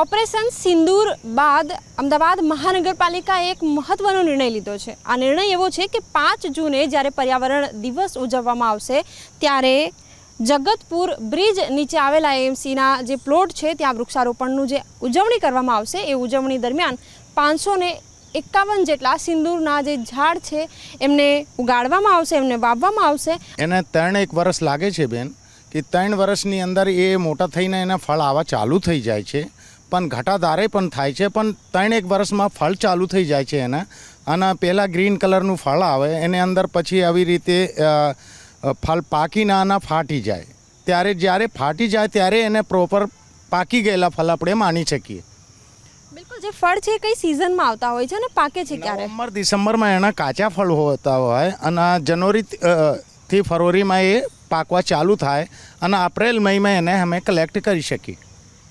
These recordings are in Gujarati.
ઓપરેશન સિંદૂર બાદ અમદાવાદ મહાનગરપાલિકાએ એક મહત્વનો નિર્ણય લીધો છે. આ નિર્ણય એવો છે કે પાંચ જૂને જ્યારે પર્યાવરણ દિવસ ઉજવવામાં આવશે, ત્યારે જગતપુર બ્રિજ નીચે આવેલા એએમસીના જે પ્લોટ છે, ત્યાં વૃક્ષારોપણનું જે ઉજવણી કરવામાં આવશે, એ ઉજવણી દરમિયાન પાંચસો એકાવન જેટલા સિંદૂરના જે ઝાડ છે, એમને ઉગાડવામાં આવશે, એમને વાવવામાં આવશે. એને ત્રણ એક વર્ષ લાગે છે બેન, કે ત્રણ વર્ષની અંદર એ મોટા થઈને એના ફળ આવવા ચાલુ થઈ જાય છે. પણ ઘટાદારે પણ થાય છે પણ ત્રણ એક વર્ષમાં ફળ ચાલુ થઈ જાય છે એના. અને પહેલાં ગ્રીન કલરનું ફળ આવે એને અંદર પછી આવી રીતે ફળ પાકીને આના ફાટી જાય. ત્યારે જ્યારે ફાટી જાય ત્યારે એને પ્રોપર પાકી ગયેલા ફળ આપણે માની શકીએ. બિલકુલ જે ફળ છે કઈ સિઝનમાં આવતા હોય છે અને પાકે છે ક્યારે? નવેમ્બર ડિસેમ્બરમાં એના કાચા ફળ હોતા હોય અને જનવરી થી ફરવરીમાં એ પાકવા ચાલુ થાય અને એપ્રિલ મઈમાં એને અમે કલેક્ટ કરી શકીએ.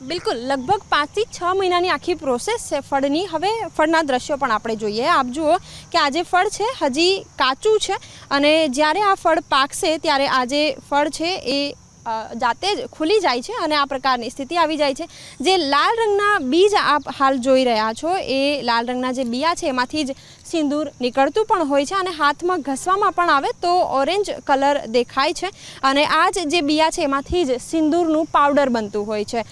બિલકુલ, લગભગ પાંચથી છ મહિનાની આખી પ્રોસેસ છે ફળની. હવે ફળના દ્રશ્યો પણ આપણે જોઈએ. આપ જુઓ કે આ જે ફળ છે, હજી કાચું છે અને જ્યારે આ ફળ પાકશે, ત્યારે આ જે ફળ છે, એ જાતે જ ખુલી જાય છે અને આ પ્રકારની સ્થિતિ આવી જાય છે. જે લાલ રંગના બીજ આપ હાલ જોઈ રહ્યા છો, એ લાલ રંગના જે બિયા છે, એમાંથી જ સિંદૂર નીકળતું પણ હોય છે અને હાથમાં ઘસવામાં પણ આવે તો ઓરેન્જ કલર દેખાય છે. અને આ જ બિયા છે, એમાંથી જ સિંદૂરનું પાવડર બનતું હોય છે.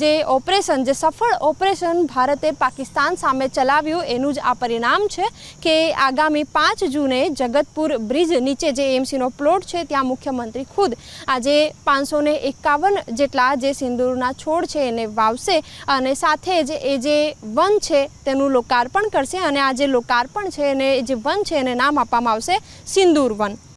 જે ઓપરેશન, જે સફળ ઓપરેશન ભારતે પાકિસ્તાન સામે ચલાવ્યું, એનું જ આ પરિણામ છે કે આગામી પાંચ જૂને જગતપુર બ્રિજ નીચે જે એમસીનો પ્લોટ છે, ત્યાં મુખ્યમંત્રી ખુદ આજે પાંચસો ને એકાવન જેટલા જે સિંદૂરના છોડ છે એને વાવશે અને સાથે જ એ જે વન છે તેનું લોકાર્પણ કરશે અને આ જે લોકાર્પણ છે એને જે વન છે એને નામ આપવામાં આવશે સિંદૂર વન.